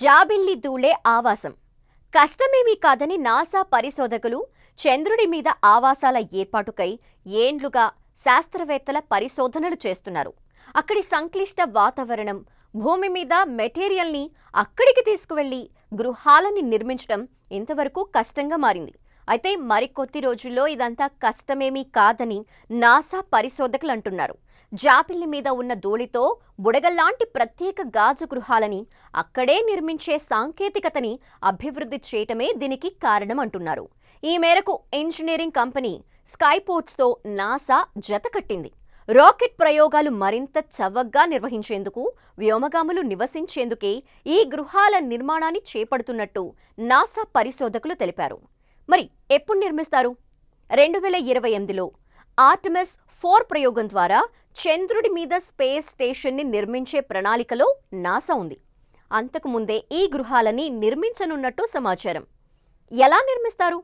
జాబిల్లి దూలే ఆవాసం. కష్టమేమీ కాదని నాసా పరిశోధకులు చంద్రుడి మీద ఆవాసాల ఏర్పాటుకై ఏండ్లుగా శాస్త్రవేత్తల పరిశోధనలు చేస్తున్నారు. అక్కడి సంక్లిష్ట వాతావరణం భూమి మీద మెటీరియల్ని అక్కడికి తీసుకువెళ్ళి గృహాలని నిర్మించడం ఇంతవరకు కష్టంగా మారింది. అయితే మరికొద్ది రోజుల్లో ఇదంతా కష్టమేమీ కాదని నాసా పరిశోధకులు అంటున్నారు జాపిల్లి మీద ఉన్న ధూళితో బుడగల్లాంటి ప్రత్యేక గాజు గృహాలని అక్కడే నిర్మించే సాంకేతికతని అభివృద్ధి చేయటమే దీనికి కారణం అంటున్నారు. ఈ మేరకు ఇంజనీరింగ్ కంపెనీ స్కైపోర్ట్స్తో నాసా జతకట్టింది రాకెట్ ప్రయోగాలు మరింత చవగ్గా నిర్వహించేందుకు వ్యోమగాములు నివసించేందుకే ఈ గృహాల నిర్మాణాన్ని చేపడుతున్నట్టు నాసా పరిశోధకులు తెలిపారు. మరి ఎప్పుడు నిర్మిస్తారు? రెండు వేల ఇరవై ఎనిమిదిలో ఆర్టమస్ ఫోర్ ప్రయోగం ద్వారా చంద్రుడి మీద స్పేస్ స్టేషన్ని నిర్మించే ప్రణాళికలో నాసా ఉంది. అంతకుముందే ఈ గృహాలని నిర్మించనున్నట్టు సమాచారం. ఎలా నిర్మిస్తారు?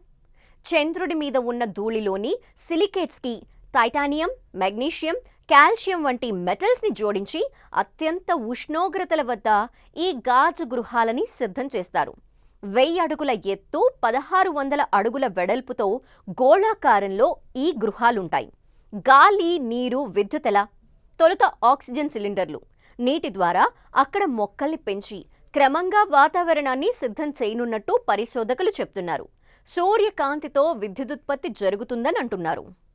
చంద్రుడి మీద ఉన్న ధూళిలోని సిలికేట్స్కి టైటానియం మెగ్నీషియం కాల్షియం వంటి మెటల్స్ని జోడించి అత్యంత ఉష్ణోగ్రతల వద్ద ఈ గాజు గృహాలని సిద్ధం చేస్తారు. వెయ్యి అడుగుల ఎత్తు పదహారు వందల అడుగుల వెడల్పుతో గోళాకారంలో ఈ గృహాలుంటాయి. గాలి నీరు విద్యుత్ ఎలా? తొలుత ఆక్సిజన్ సిలిండర్లు. నీటి ద్వారా అక్కడ మొక్కల్ని పెంచి క్రమంగా వాతావరణాన్ని సిద్ధం చేయనున్నట్టు పరిశోధకులు చెప్తున్నారు. సూర్యకాంతితో విద్యుదుత్పత్తి జరుగుతుందని అంటున్నారు.